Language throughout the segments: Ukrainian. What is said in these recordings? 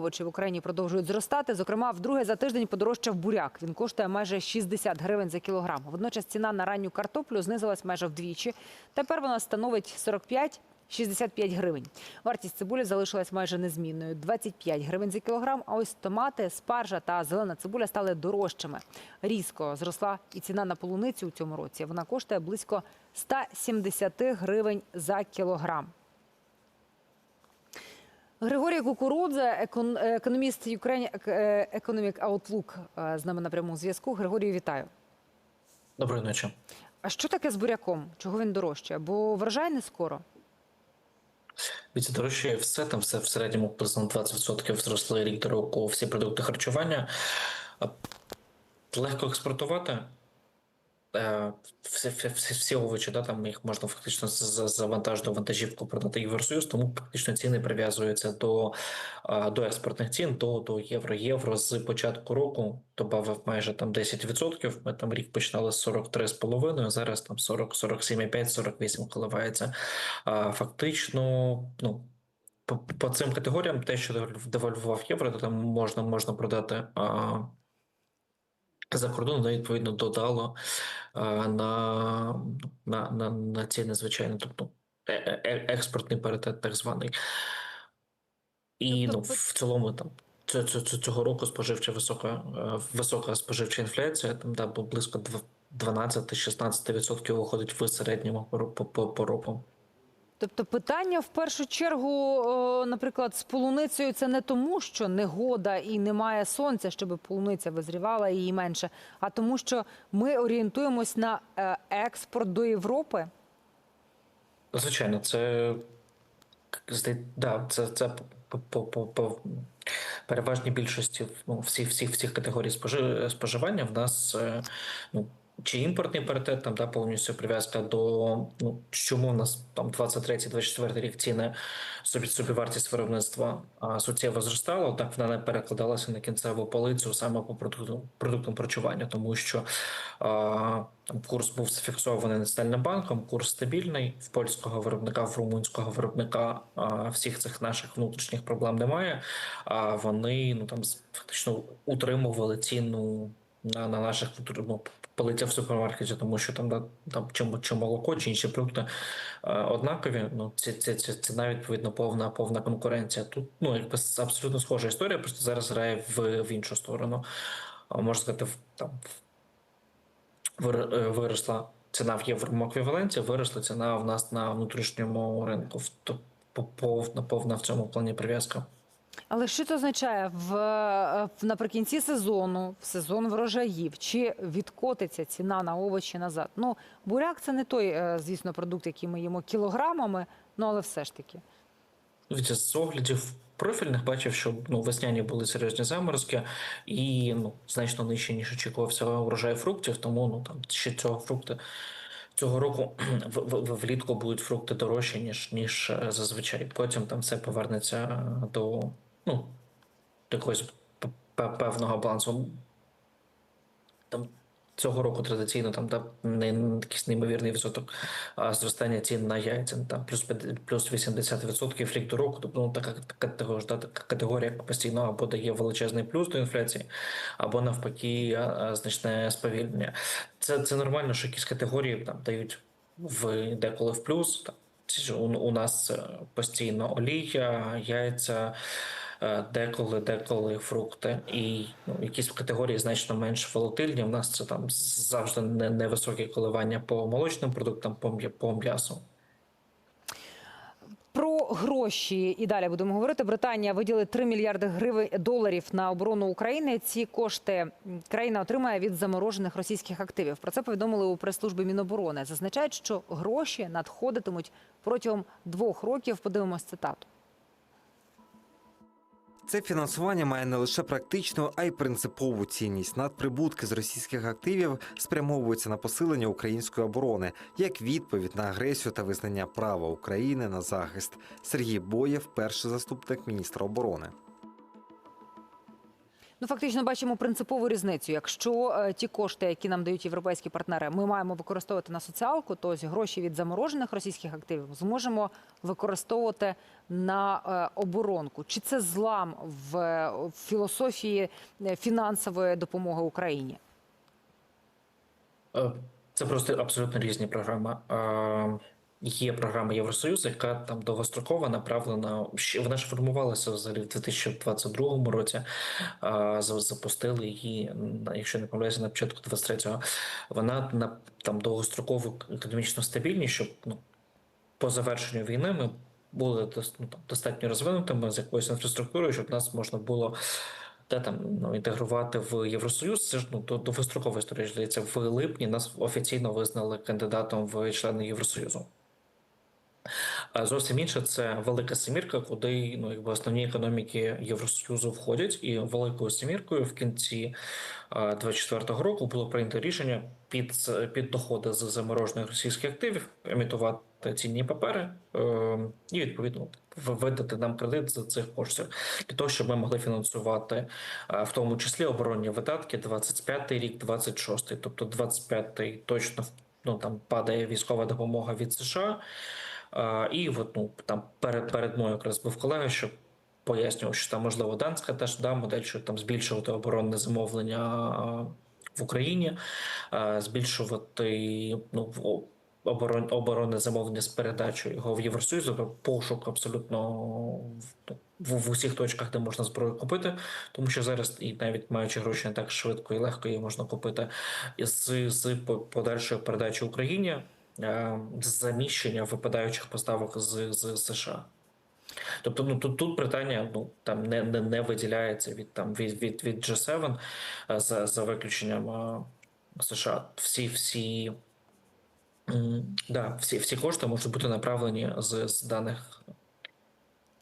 овочі в Україні продовжують зростати. Зокрема, вдруге за тиждень подорожчав буряк. Він коштує майже 60 гривень за кілограм. Водночас ціна на ранню картоплю знизилась майже вдвічі. Тепер вона становить 45 65 гривень. Вартість цибулі залишилась майже незмінною 25 гривень за кілограм. А ось томати, спаржа та зелена цибуля стали дорожчими. Різко зросла і ціна на полуницю у цьому році. Вона коштує близько 170 гривень за кілограм. Григорій Кукурудзе, економіст Ukraine Economic Outlook, е, з нами на прямому зв'язку. Григорію, вітаю. Доброї ночі. А що таке з буряком? Чого він дорожче? Бо врожай не скоро. Від дорожчає все, там все в середньому приблизно 20% зросли рік до року всі продукти харчування. Легко експортувати. Всі овочі, да, там їх можна фактично з- завантажити вантажівку, продати Євросоюз, тому фактично ціни прив'язуються до, до експортних цін, до, до євро. Євро з початку року добавив майже там 10%. Ми там рік починали з 43,5, зараз там 40, 47,5, 48 коливається. Фактично, ну, по, по цим категоріям, те, що девальвував євро, то там можна, можна продати за кордоном, відповідно, додало на, на, на, на ціни, звичайно, тобто е- е- експортний паритет, так званий. І Тобто ну, в цілому там. Цього року споживча висока, е, висока споживча інфляція, там да, близько 12-16% виходить в середньому по, по, по року. Тобто питання в першу чергу, наприклад, з полуницею це не тому, що негода і немає сонця, щоб полуниця визрівала її менше, а тому, що ми орієнтуємось на е, експорт до Європи. Звичайно, це да, це, це по, по, по, переважній більшості ну, всіх, всіх, всіх категорій спожи, споживання в нас е, ну, чи імпортний паритет, там да, повністю прив'язка до ну, чому в нас там 23-24 рік ціни собі собівартість виробництва а, суттєво зростала, так вона не перекладалася на кінцеву полицю саме по продукту, продуктам харчування, тому що а, там курс був зафіксований Національним банком, курс стабільний в польського виробника, в румунського виробника а, всіх цих наших внутрішніх проблем немає. А вони ну там фактично утримували ціну на, на наших ну, полицях в супермаркеті, тому що там, там чи, чи молоко, чи інші продукти е, однакові. Ну це, це, це, ціна відповідно повна повна конкуренція. Тут ну якби абсолютно схожа історія, просто зараз грає в, в іншу сторону. Можна сказати, в- там е, виросла ціна в євро еквіваленті, виросла ціна в нас на внутрішньому ринку. Повна повна в цьому плані прив'язка. Але що це означає в, е, в- наприкінці сезону, в сезон врожаїв? Чи відкотиться ціна на овочі назад? Ну, буряк це не той, е, звісно, продукт, який ми їмо кілограмами, ну але все ж таки. З оглядів профільних бачив, що ну, весняні були серйозні заморозки і ну, значно нижче, ніж очікувався урожай фруктів, тому ну там ще цього фрукти. Цього року влітку будуть фрукти дорожчі, ніж, ніж е, зазвичай. Потім там все повернеться до, ну, якогось певного балансу. Там цього року традиційно там да, не, якийсь неймовірний відсоток зростання цін на яйця, ну, там плюс п'ят- плюс 80% рік до року. Тобто ну, така, також, да, така категорія постійно або дає величезний плюс до інфляції, або навпаки значне сповільнення. Це, це нормально, що якісь категорії там дають в деколи в плюс. Там, у, у нас е, постійно олія, яйця. Е, Деколи, деколи фрукти, і ну, якісь категорії значно менш волатильні. У нас це там завжди не- невисокі коливання по молочним продуктам, по м'ясу. Про гроші і далі будемо говорити. Британія виділила 3 мільярди гривень доларів на оборону України. Ці кошти країна отримає від заморожених російських активів. Про це повідомили у прес-службі Міноборони. Зазначають, що гроші надходитимуть протягом двох років. Подивимось цитату. Це фінансування має не лише практичну, а й принципову цінність. Надприбутки з російських активів спрямовуються на посилення української оборони як відповідь на агресію та визнання права України на захист. Сергій Боєв, перший заступник міністра оборони. Ну, фактично бачимо принципову різницю. Якщо е, ті кошти, які нам дають європейські партнери, ми маємо використовувати на соціалку, то гроші від заморожених російських активів зможемо використовувати на е, оборонку. Чи це злам в, е, філософії фінансової допомоги Україні? Це просто абсолютно різні програми. Є програма Євросоюзу, яка там довгострокова, направлена. Вона ж формувалася взагалі в 2022 році. Запустили її, якщо не помиляюся, на початку 23-го. Вона на там довгострокову економічну стабільність, щоб ну, по завершенню війни ми були ну, там, достатньо розвинутими з якоюсь інфраструктурою, щоб нас можна було де там ну, інтегрувати в Євросоюз. Це ж ну до довгострокова історія. Здається, в липні нас офіційно визнали кандидатом в члени Євросоюзу. Зовсім інше це велика семірка, куди ну якби основні економіки Євросоюзу входять, і великою семіркою в кінці 24-го року було прийнято рішення під під доходи з заморожених російських активів емітувати цінні папери е, і відповідно видати нам кредит з цих коштів для того, щоб ми могли фінансувати е, в тому числі оборонні видатки 25-й рік, 26-й. Тобто 25-й точно ну там падає військова допомога від США. І от, ну, там перед, перед мною якраз був колега, що пояснював, що там можливо данська теж да, модель, що там збільшувати оборонне замовлення в Україні, збільшувати ну, оборон, оборонне замовлення з передачою його в Євросоюз, тобто пошук абсолютно в, в, усіх точках, де можна зброю купити, тому що зараз і навіть маючи гроші не так швидко і легко її можна купити з, з по- подальшою передачею Україні заміщення випадаючих поставок з, з США. Тобто, ну тут, тут Британія ну там не, не, не виділяється від там від, від, від G7 е, за, за виключенням е, США. Всі, всі, да, всі, всі кошти можуть бути направлені з, з даних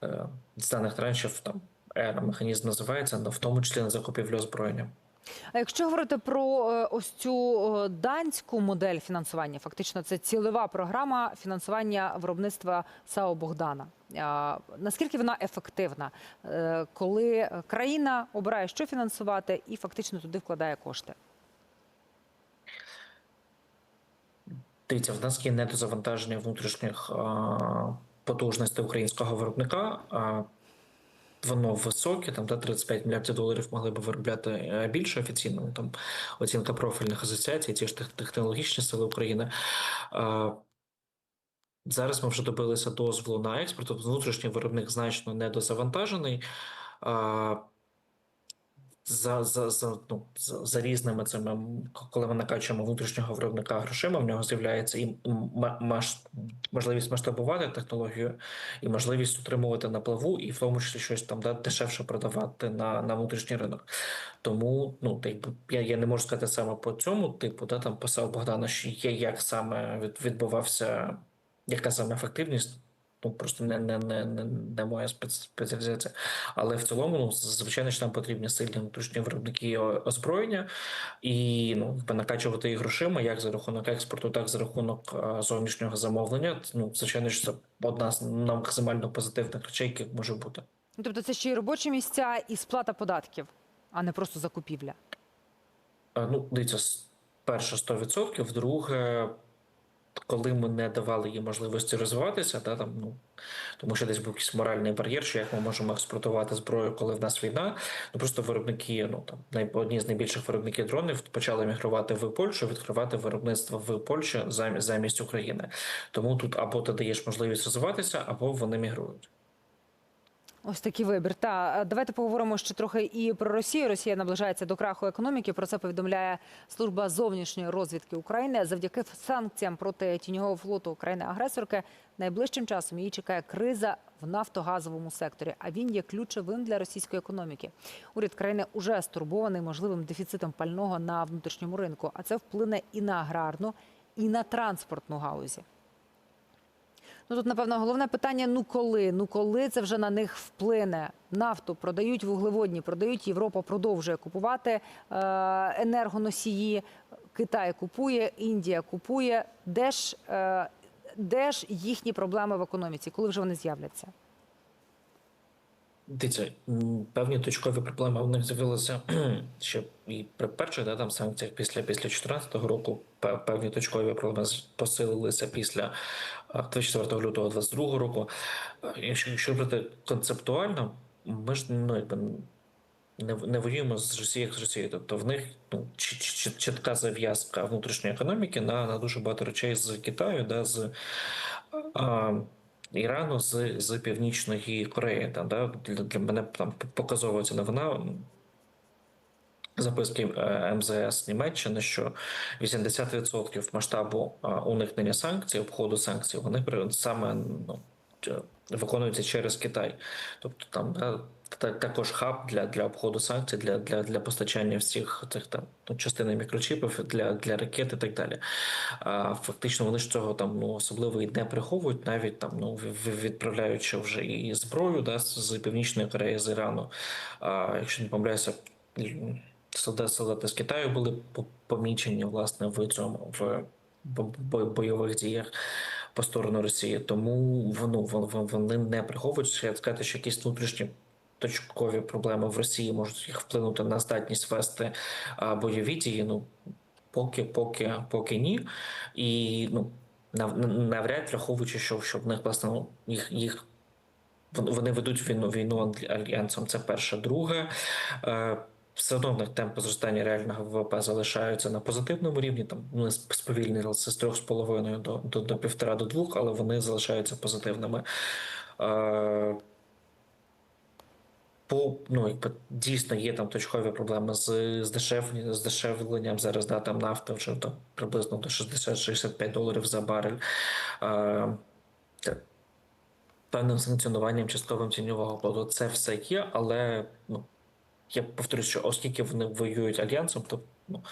е, з даних траншів там аеромеханізм називається, в тому числі на закупівлю озброєння. А якщо говорити про е, ось цю е, данську модель фінансування, фактично це цільова програма фінансування виробництва САО Богдана. Наскільки вона ефективна, Е, коли країна обирає, що фінансувати, і фактично туди вкладає кошти? Дивіться, в нас є недозавантаження внутрішніх потужностей українського виробника. Воно високе, там до 35 мільярдів доларів могли б виробляти е, більше офіційно. ну, Там оцінка профільних асоціацій, ті ж технологічні сили України. Зараз ми вже добилися дозволу на експорт, тобто внутрішній виробник значно недозавантажений. За, за, за, ну, за, за різними цими, коли ми накачуємо внутрішнього виробника грошима, в нього з'являється і можливість масштабувати технологію, і можливість утримувати на плаву, і в тому числі щось там да, дешевше продавати на, на внутрішній ринок. Тому ну, я, я не можу сказати саме по цьому типу, да, там писав Богдана, що є, як саме відбувався, яка саме ефективність. Ну, просто не, не, не, не, не моя спец- спеціалізація. Але в цілому, ну, звичайно, що нам потрібні сильні внутрішні виробники озброєння і ну, накачувати їх грошима, як за рахунок експорту, так за рахунок зовнішнього замовлення. Ну, звичайно, що це одна з максимально позитивних речей, які може бути. Ну, Тобто це ще й робочі місця і сплата податків, а не просто закупівля. А, Ну, дивіться, перше 100%, друге, коли ми не давали їм можливості розвиватися, та, там, ну, тому що десь був якийсь моральний бар'єр, що як ми можемо експортувати зброю, коли в нас війна. Ну просто виробники, ну там одні з найбільших виробників дронів почали мігрувати в Польщу, відкривати виробництво в Польщі замість, замість України. Тому тут або ти даєш можливість розвиватися, або вони мігрують. Ось такий вибір. Та е, давайте поговоримо ще трохи і про Росію. Росія наближається до краху економіки. Про це повідомляє служба зовнішньої розвідки України. Завдяки санкціям проти тіньового флоту України-агресорки найближчим часом її чекає криза в нафтогазовому секторі. А він є ключовим для російської економіки. Уряд країни уже стурбований можливим дефіцитом пального на внутрішньому ринку. А це вплине і на аграрну, і на транспортну галузі. Ну тут, напевно, головне питання: ну коли? Ну коли це вже на них вплине? Нафту продають вуглеводні, продають Європа продовжує купувати е, енергоносії. Китай купує, Індія купує. Де ж, е, де ж їхні проблеми в економіці? Коли вже вони з'являться? Дивіться, певні точкові проблеми у них з'явилися ще і при перших да, там, санкціях після, після 2014 року. Певні точкові проблеми посилилися після 24 лютого 2022 року. Якщо, якщо брати концептуально, ми ж ну, якби, не, не воюємо з Росією з Росією. Тобто в них ну, чітка зав'язка внутрішньої економіки на, на дуже багато речей з Китаю, да, з а, Ірану, з, з Північної Кореї. Там, да, для, для мене там показова ця новина. Записки е, МЗС Німеччини, що 80% масштабу уникнення санкцій, обходу санкцій, вони саме ну, виконуються через Китай. Тобто там да, також хаб для, для обходу санкцій, для, для, для постачання всіх цих там ну, частини мікрочіпів для, для ракет і так далі. А фактично вони ж цього там ну особливо і не приховують, навіть там ну відправляючи вже і зброю да, з північної Кореї, з Ірану. А якщо не помиляюся, солдати, з Китаю були помічені власне в цьому в бо- бо- бойових діях по сторону Росії. Тому воно вони не приховують. Сказати, що якісь внутрішні. Точкові проблеми в Росії можуть їх вплинути на здатність вести бойові дії. Ну поки, поки, поки ні. І ну навряд враховуючи, що, що в них власне ну, їх їх вони ведуть війну війну альянсом. Це перше. Друге, е, все одно в них темпи зростання реального ВВП залишаються на позитивному рівні. Там вони сповільнилися з 3,5 до, до, до 1,5 до 2, але вони залишаються позитивними. По ну якби дійсно є там точкові проблеми з, з дешевленням, з дешевленням зараз да, там нафта вже там приблизно до 60-65 доларів за барель. Е, певним санкціонуванням частковим тіньового плоду. Це все є, але ну я повторюю, що оскільки вони воюють альянсом, то ну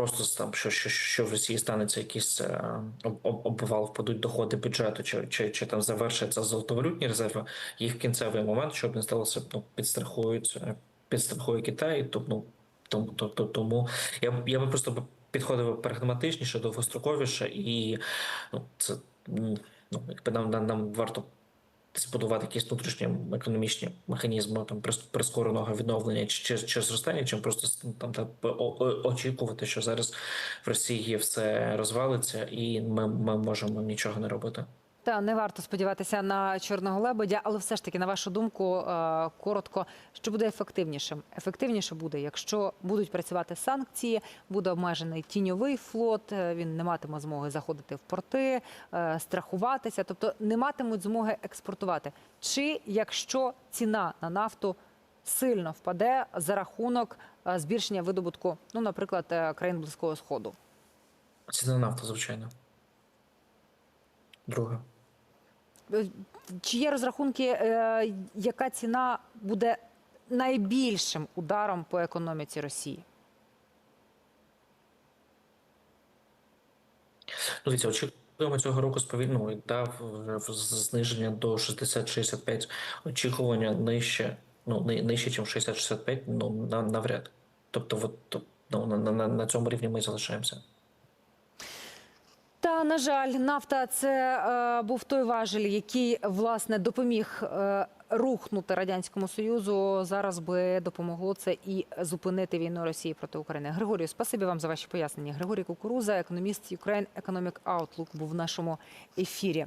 просто там, що, що, що в Росії станеться якийсь е, об- об- обвал, впадуть доходи бюджету, чи, чи, чи там завершаться золотовалютні резерви, їх кінцевий момент, щоб не сталося, ну, підстрахують, е, підстрахує Китай, ну, тому, то, то, тому я, я би просто підходив прагматичніше, довгостроковіше, і ну, це ну, якби нам, нам, нам варто збудувати якісь внутрішні економічні механізми там прис- прискореного відновлення чи, чи, зростання, чим просто там та очікувати, що зараз в Росії все розвалиться, і ми, ми можемо нічого не робити. Та не варто сподіватися на чорного лебедя, але все ж таки, на вашу думку, е, коротко, що буде ефективнішим? Ефективніше буде, якщо будуть працювати санкції, буде обмежений тіньовий флот, е, він не матиме змоги заходити в порти, е, страхуватися, тобто не матимуть змоги експортувати. Чи якщо ціна на нафту сильно впаде за рахунок збільшення видобутку, ну, наприклад, країн Близького Сходу? Ціна нафта, звичайно. Друге. Чи є розрахунки, е, яка ціна буде найбільшим ударом по економіці Росії? Ну, дивіться, очікуємо цього року сповільно дав вже зниження до 60-65. Очікування нижче, ну ни- нижче, ніж 60-65, ну на- навряд. Тобто, от, ну, на, на, на цьому рівні ми залишаємося. Та на жаль, нафта це е, був той важель, який власне допоміг е, рухнути радянському союзу. Зараз би допомогло це і зупинити війну Росії проти України. Григорію, спасибі вам за ваші пояснення. Григорій Кукуруза, економіст Ukraine Economic Outlook, був в нашому ефірі.